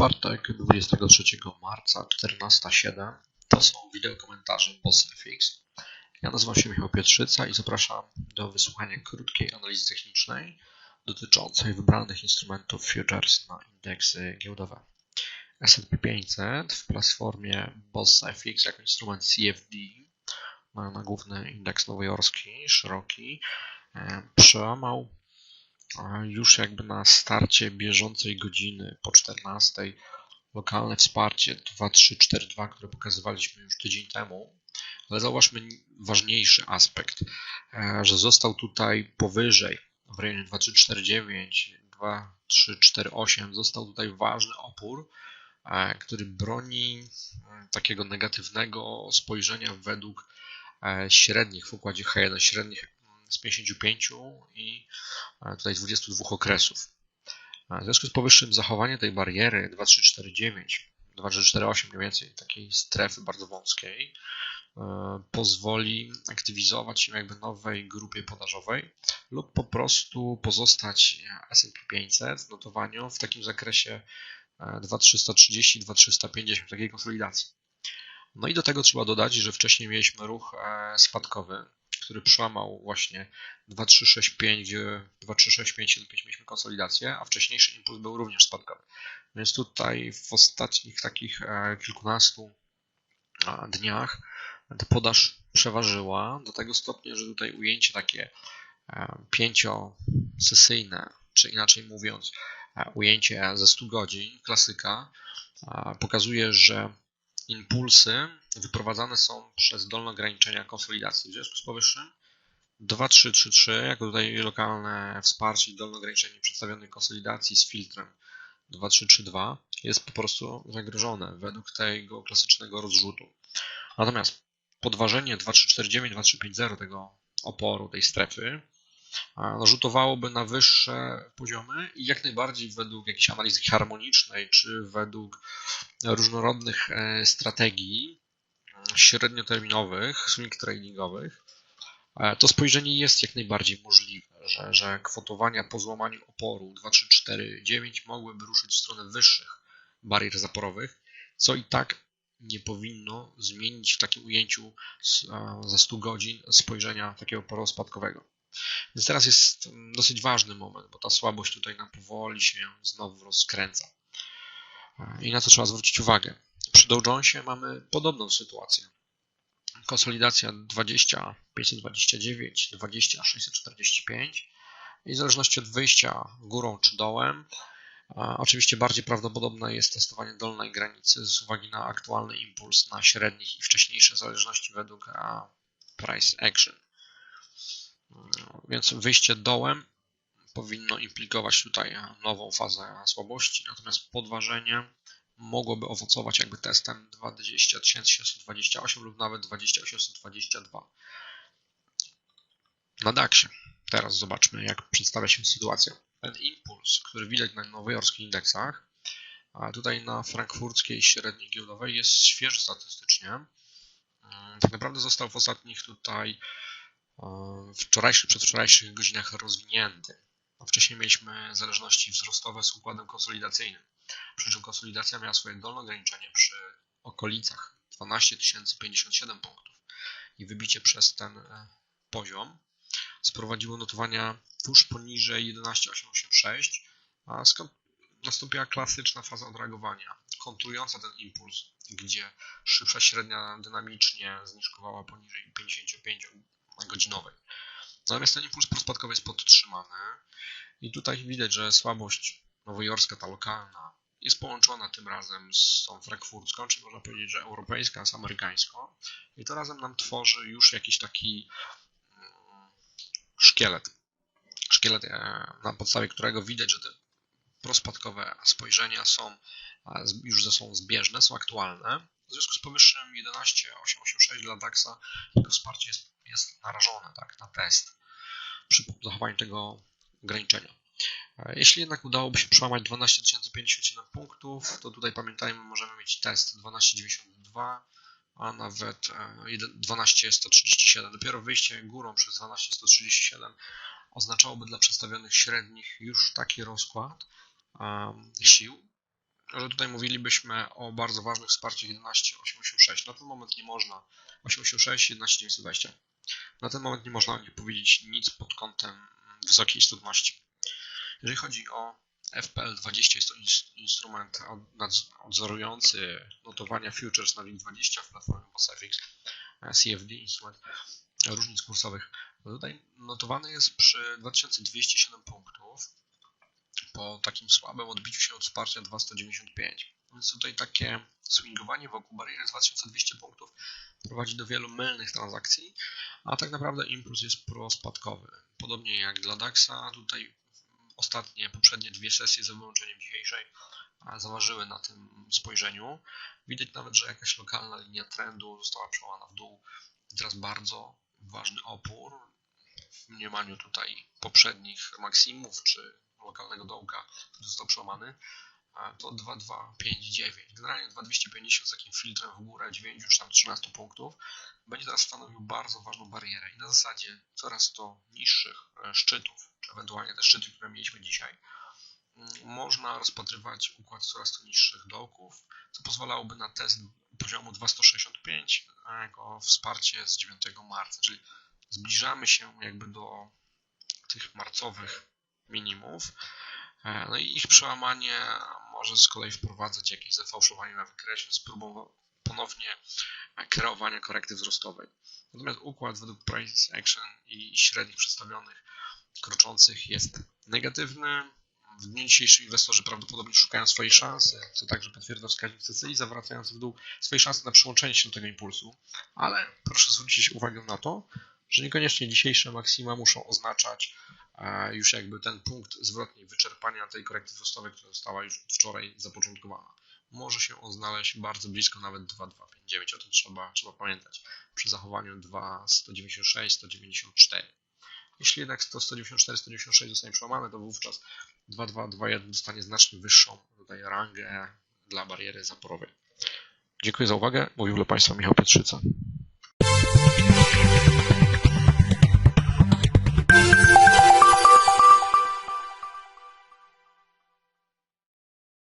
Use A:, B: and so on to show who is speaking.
A: czwartek 23 marca 14.07 to są wideo komentarze PostFX. Ja nazywam się Michał Pietrzyca i zapraszam do wysłuchania krótkiej analizy technicznej dotyczącej wybranych instrumentów futures na indeksy giełdowe. S&P 500 w platformie BossFX jako instrument CFD na główny indeks nowojorski, szeroki, e, już jakby na starcie bieżącej godziny po 14 lokalne wsparcie 2342, które pokazywaliśmy już tydzień temu, ale zauważmy ważniejszy aspekt, e, że został tutaj powyżej w rejonie 2349, 2348 został tutaj ważny opór, e, który broni e, takiego negatywnego spojrzenia według średnich w układzie H1, średnich z 55 i e, tutaj 22 okresów. W związku z powyższym zachowanie tej bariery 2349, 2348 mniej więcej, takiej strefy bardzo wąskiej, e, pozwoli aktywizować się jakby nowej grupie podażowej lub po prostu pozostać S&P 500 w notowaniu w takim zakresie 2330, e, 2350 takiej konsolidacji. No i do tego trzeba dodać, że wcześniej mieliśmy ruch spadkowy który przełamał właśnie 2365, gdzie 2365 mieliśmy konsolidację, a wcześniejszy impuls był również spadkowy. Więc tutaj w ostatnich takich e, kilkunastu dniach ta podaż przeważyła do tego stopnia, że tutaj ujęcie takie e, pięciosesyjne, czy inaczej mówiąc, e, ujęcie ze 100 godzin, klasyka, pokazuje, że impulsy wyprowadzane są przez dolne ograniczenia konsolidacji. W związku z powyższym 2333 jako tutaj lokalne wsparcie i dolne ograniczenie przedstawionej konsolidacji z filtrem 2332 jest po prostu zagrożone według tego klasycznego rozrzutu. Natomiast podważenie 2349, 2350 tego oporu, tej strefy rzutowałoby na wyższe poziomy i jak najbardziej według jakiejś analizy harmonicznej czy według różnorodnych e, strategii średnioterminowych, swing tradingowych, e, to spojrzenie jest jak najbardziej możliwe, że, że kwotowania po złamaniu oporu 2, 3, 4, 9 mogłyby ruszyć w stronę wyższych barier zaporowych, co i tak nie powinno zmienić w takim ujęciu e, za 100 godzin spojrzenia takiego oporu spadkowego. Więc teraz jest dosyć ważny moment, bo ta słabość tutaj nam powoli się znowu rozkręca. I na co trzeba zwrócić uwagę? Przy Dow Jonesie mamy podobną sytuację. Konsolidacja 20 529, 20 645 i w zależności od wyjścia górą czy dołem, oczywiście bardziej prawdopodobne jest testowanie dolnej granicy z uwagi na aktualny impuls na średnich i wcześniejsze zależności według price action. Więc wyjście dołem powinno implikować tutaj nową fazę słabości, natomiast podważenie mogłoby owocować jakby testem 20728 lub nawet 20822. Na DAXie teraz zobaczmy, jak przedstawia się sytuacja. Ten impuls, który widać na nowojorskich indeksach, a tutaj na frankfurckiej średniej giełdowej jest świeży statystycznie. Mm, tak naprawdę został w ostatnich tutaj wczorajszych, przedwczorajszych godzinach rozwinięty. A wcześniej mieliśmy zależności wzrostowe z układem konsolidacyjnym. Przy czym konsolidacja miała swoje dolne ograniczenie przy okolicach 12 057 punktów i wybicie przez ten e, poziom sprowadziło notowania tuż poniżej 11886, a skąd nastąpiła klasyczna faza odreagowania, kontrująca ten impuls, gdzie szybsza średnia dynamicznie zniżkowała poniżej 55 godzinowej. Natomiast ten impuls prospadkowy jest podtrzymany i tutaj widać, że słabość nowojorska, ta lokalna, jest połączona tym razem z tą frankfurcką, czyli można powiedzieć, że europejska z amerykańską i to razem nam tworzy już jakiś taki mm, szkielet. Szkielet, e, na podstawie którego widać, że te prospadkowe spojrzenia są już ze sobą zbieżne, są aktualne. W związku z powyższym 11.886 dla DAXa jego wsparcie jest, jest narażone tak, na test przy zachowaniu tego ograniczenia. E, jeśli jednak udałoby się przełamać 12 057 punktów, to tutaj pamiętajmy, możemy mieć test 1292, a nawet 12137. E, Dopiero wyjście górą przez 12137 oznaczałoby dla przedstawionych średnich już taki rozkład um, sił, że tutaj mówilibyśmy o bardzo ważnych wsparciach 1186. Na ten moment nie można 86, 11920. Na ten moment nie można o nich powiedzieć nic pod kątem wysokiej istotności. Jeżeli chodzi o FPL20, jest to instrument odzorujący notowania futures na WIG20 w platformie BossFX, CFD, instrument różnic kursowych. Tutaj notowany jest przy 2207 punktów po takim słabym odbiciu się od wsparcia 2195. Więc tutaj takie swingowanie wokół bariery 2200 punktów prowadzi do wielu mylnych transakcji, a tak naprawdę impuls jest prospadkowy. Podobnie jak dla DAXa, tutaj ostatnie, poprzednie dwie sesje za wyłączeniem dzisiejszej zaważyły na tym spojrzeniu. Widać nawet, że jakaś lokalna linia trendu została przełamana w dół. Teraz bardzo ważny opór w mniemaniu tutaj poprzednich maksimów czy lokalnego dołka, który został przełamany, to 2259. Generalnie 2250 z takim filtrem w górę 9 już tam 13 punktów będzie teraz stanowił bardzo ważną barierę i na zasadzie coraz to niższych e, szczytów, czy ewentualnie te szczyty, które mieliśmy dzisiaj, mm, można rozpatrywać układ coraz to niższych dołków, co pozwalałoby na test poziomu 265 jako wsparcie z 9 marca, czyli zbliżamy się jakby do tych marcowych minimów. E, no i ich przełamanie może z kolei wprowadzać jakieś zafałszowanie na wykresie z próbą ponownie kreowania korekty wzrostowej. Natomiast układ według price action i średnich przedstawionych kroczących jest negatywny. W dniu dzisiejszym inwestorzy prawdopodobnie szukają swojej szansy, co także potwierdza wskaźnik CCI, zawracając w dół swojej szansy na przyłączenie się do tego impulsu. Ale proszę zwrócić uwagę na to, że niekoniecznie dzisiejsze maksima muszą oznaczać już jakby ten punkt zwrotnej wyczerpania tej korekty wzrostowej, która została już wczoraj zapoczątkowana. Może się on znaleźć bardzo blisko nawet 2,259, o tym trzeba, trzeba pamiętać przy zachowaniu 2,196, 194. Jeśli jednak to 194, 196 zostanie przełamane, to wówczas 2221 dostanie znacznie wyższą tutaj rangę dla bariery zaporowej. Dziękuję za uwagę. Mówił dla Państwa Michał Pietrzyca.